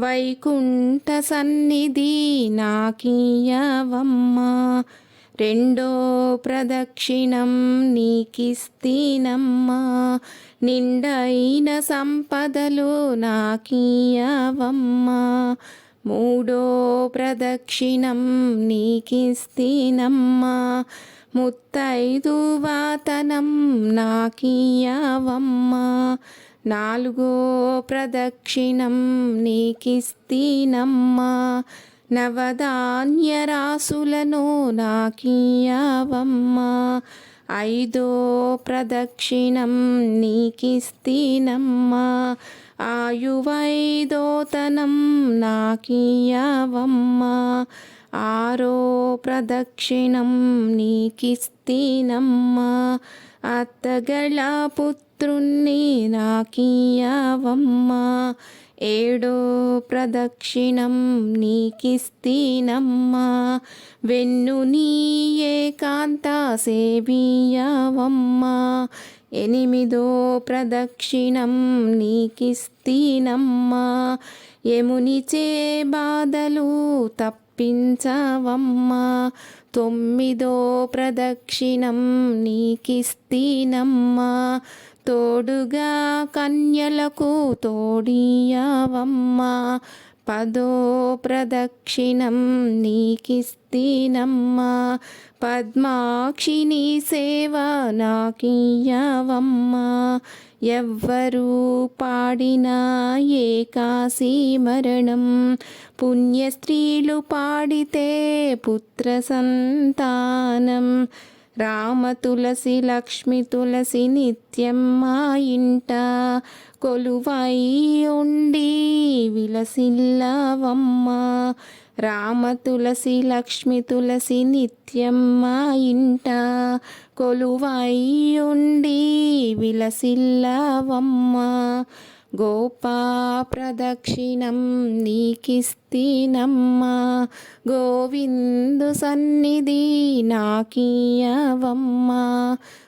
వైకుంఠ సన్నిధి నాకీయవమ్మా. రెండో ప్రదక్షిణం నీకిస్తీనమ్మా. నిండైన సంపదలు నాకీయవమ్మా. మూడో ప్రదక్షిణం నీకిస్తీనమ్మా. ముత్తైదు వాతనం నాకీయవమ్మా. నాలుగో ప్రదక్షిణం నీకిస్తీనమ్మా నవధాన్య రాసులను నాకీయవమ్మా ఐదో ప్రదక్షిణం నీకిస్తీనమ్మా ఆయువైదోతనం నాకీయవమ్మా ఆరో ప్రదక్షిణం నీకిస్తీనమ్మా. అత్తగళ పుత్రుణ్ణి నాకీయవమ్మా ఏడో ప్రదక్షిణం నీకిస్తీనమ్మా. వెన్ను నీ ఏకాంత సేవీయవమ్మా ఎనిమిదో ప్రదక్షిణం నీకిస్తీనమ్మా. యమునిచే బాధలు తప్పించవమ్మా. తొమ్మిదో ప్రదక్షిణం నీకిస్తీనమ్మా. తోడుగా కన్యలకు తోడియావమ్మా. పదో ప్రదక్షిణం నీకిస్తీనమ్మా. పద్మాక్షిని సేవ నాకీయవమ్మా ఎవ్వరు పాడినా ఏకాశీ మరణం. పుణ్యస్త్రీలు పాడితే పుత్ర సంతానం. రామ తులసి లక్ష్మి తులసి నిత్యం మా ఇంట. కొలువై ఉండి విలసిల్లవమ్మ. రామ తులసి లక్ష్మి తులసి నిత్యం మా ఇంట కొలువై ఉండి విలసిల్లవమ్మ. గోపా ప్రదక్షిణం నీకిస్తీనమ్మా. గోవిందు సన్నిధి నాకీయవమ్మా.